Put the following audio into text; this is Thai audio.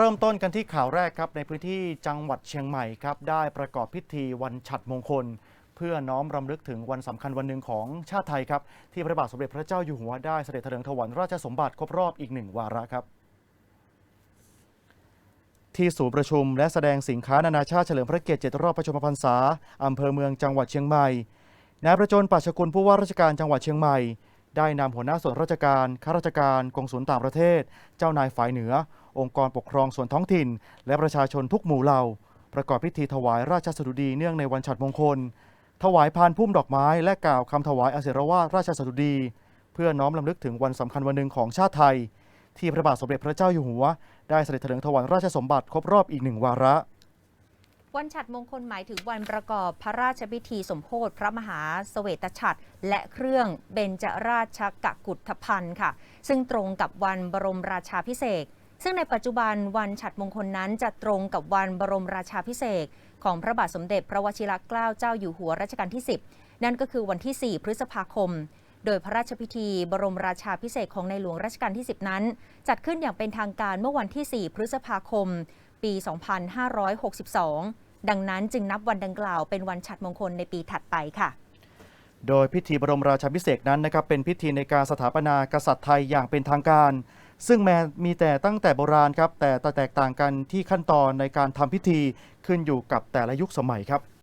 เริ่มต้นกันที่ข่าวแรกครับในพื้นที่จังหวัดเชียงใหม่ครับได้ประกอบพิธีวันฉัดมงคล เพื่อน้อมรำลึกถึงวันสำคัญวันหนึ่งของชาติไทยครับที่พระบาทสมเด็จพระเจ้าอยู่หัวได้เสด็จเถลิงถวัลยราชสมบัติครบรอบอีกหนึ่งวาระครับที่ศูนย์ประชุมและแสดงสินค้านานาชาติเฉลิมพระเกียรติ7รอบพระชมพรรษาอำเภอเมืองจังหวัดเชียงใหม่นายประจนปัชกุลผู้ว่าราชการจังหวัดเชียงใหม่ ได้นำหัวหน้าส่วนราชการ ข้าราชการ กองศูนย์ต่างประเทศ เจ้านายฝ่ายเหนือ องค์กรปกครองส่วนท้องถิ่น และประชาชนทุกหมู่เหล่า ประกอบพิธีถวายราชสดุดีเนื่องในวันฉัตรมงคล ถวายพานพุ่มดอกไม้ และกล่าวคำถวายอาเสรวาทราชสดุดี เพื่อน้อมรำลึกถึงวันสำคัญวันหนึ่งของชาติไทย ที่พระบาทสมเด็จพระเจ้าอยู่หัว ได้เสด็จเถลิงถวัลยราชสมบัติครบรอบอีกหนึ่งวาระ วันฉัตรมงคลหมายถึงวันประกอบพระราชพิธีสมโพธิพระมหาเสวตฉัตรและเครื่องเบญจราชกกุฏพันธ์ค่ะ ซึ่งตรงกับวันบรมราชาพิเศษซึ่งในปัจจุบันวันฉัตรมงคลนั้นจะตรงกับวันบรมราชาพิเศษของพระบาทสมเด็จพระวชิรเกล้าเจ้าอยู่หัวรัชกาลที่ 10 นั่นก็คือวันที่ 4 พฤษภาคม โดยพระราชพิธีบรมราชาพิเศษของในหลวงรัชกาลที่ 10 นั้น จัดขึ้นอย่างเป็นทางการเมื่อวันที่ 4 พฤษภาคม ปี 2562 ดังนั้นจึงนับวันดังกล่าวเป็นวันฉัตรมงคลในปีถัดไปค่ะโดยพิธีบรมราชาภิเศษนั้นนะครับเป็นพิธีในการสถาปนากษัตริย์ไทยอย่างเป็นทางการ ซึ่งแม้มีแต่ตั้งแต่โบราณครับแต่แตกต่างกันที่ขั้นตอนในการทำพิธีขึ้นอยู่กับแต่ละยุคสมัยครับ